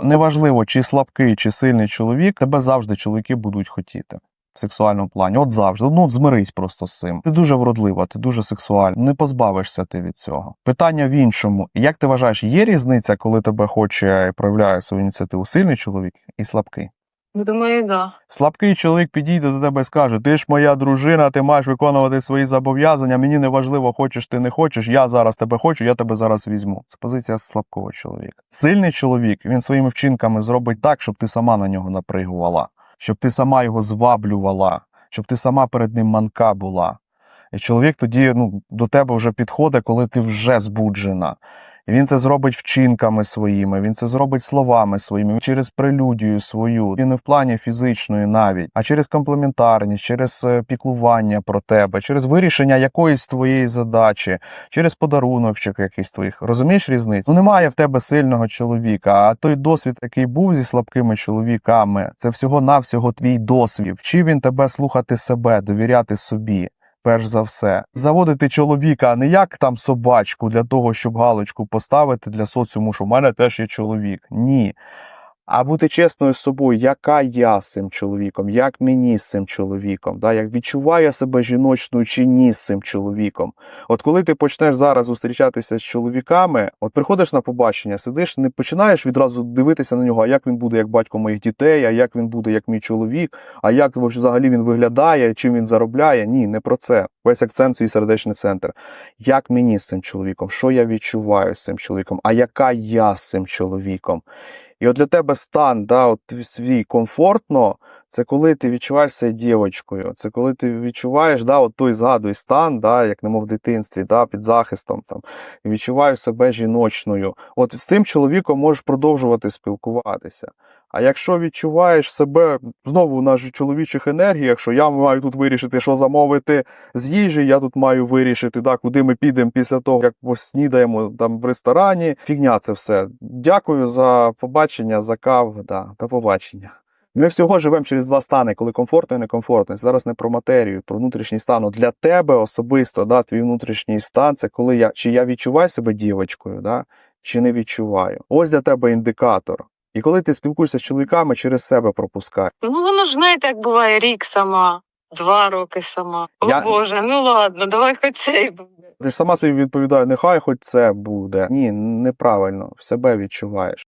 Неважливо, чи слабкий, чи сильний чоловік, тебе завжди чоловіки будуть хотіти. В сексуальному плані, от завжди. Ну, от змирись просто з цим. Ти дуже вродлива, ти дуже сексуальна. Не позбавишся ти від цього. Питання в іншому: як ти вважаєш, є різниця, коли тебе хоче і проявляє свою ініціативу сильний чоловік і слабкий? Думаю, да. Слабкий чоловік підійде до тебе і скаже: Ти ж моя дружина, ти маєш виконувати свої зобов'язання. Мені не важливо, хочеш ти не хочеш. Я зараз тебе хочу, я тебе зараз візьму. Це позиція слабкого чоловіка. Сильний чоловік він своїми вчинками зробить так, щоб ти сама на нього напригувала, щоб ти сама його зваблювала, щоб ти сама перед ним манка була. І чоловік тоді ну, до тебе вже підходить, коли ти вже збуджена. Він це зробить вчинками своїми, він це зробить словами своїми, через прелюдію свою, і не в плані фізичної навіть, а через комплементарність, через е, піклування про тебе, через вирішення якоїсь твоєї задачі, через подарунок чи якийсь твоїх. Розумієш різницю? Ну немає в тебе сильного чоловіка, а той досвід, який був зі слабкими чоловіками, це всього-навсього твій досвід. Вчив він тебе слухати себе, довіряти собі перш за все. Заводити чоловіка не як там собачку для того, щоб галочку поставити для соціуму, що в мене теж є чоловік. Ні. А бути чесною з собою, яка я з цим чоловіком, як мені з цим чоловіком, да? як відчуваю себе жіночною чи ні з цим чоловіком. От коли ти почнеш зараз зустрічатися з чоловіками, от приходиш на побачення, сидиш, не починаєш відразу дивитися на нього, а як він буде як батько моїх дітей, а як він буде як мій чоловік, а як взагалі він виглядає, чим він заробляє. Ні, не про це. Весь акцент свій сердечний центр. Як мені з цим чоловіком? Що я відчуваю з цим чоловіком? А яка я з цим чоловіком? І от для тебе стан, да, от свій комфортно, це коли ти відчуваєш себе це коли ти відчуваєш, да, от той згадуй стан, да, як немов в дитинстві, да, під захистом, там, і відчуваєш себе жіночною. От з цим чоловіком можеш продовжувати спілкуватися. А якщо відчуваєш себе знову на чоловічих енергіях, що я маю тут вирішити, що замовити з їжі, я тут маю вирішити, да, куди ми підемо після того, як поснідаємо там в ресторані. Фігня це все. Дякую за побачення, за каву. Да, до побачення. Ми всього живемо через два стани, коли комфортно і некомфортно. Це Зараз не про матерію, про внутрішній стан. Для тебе особисто, да, твій внутрішній стан, це коли я чи я відчуваю себе дівочкою, да, чи не відчуваю. Ось для тебе індикатор. І коли ти спілкуєшся з чоловіками, через себе пропускай. Ну воно ж знаєте, як буває рік сама, два роки сама. О Я- Боже, ну ладно, давай хоч цей буде. Ти ж сама собі відповідає, нехай хоч це буде. Ні, неправильно, в себе відчуваєш.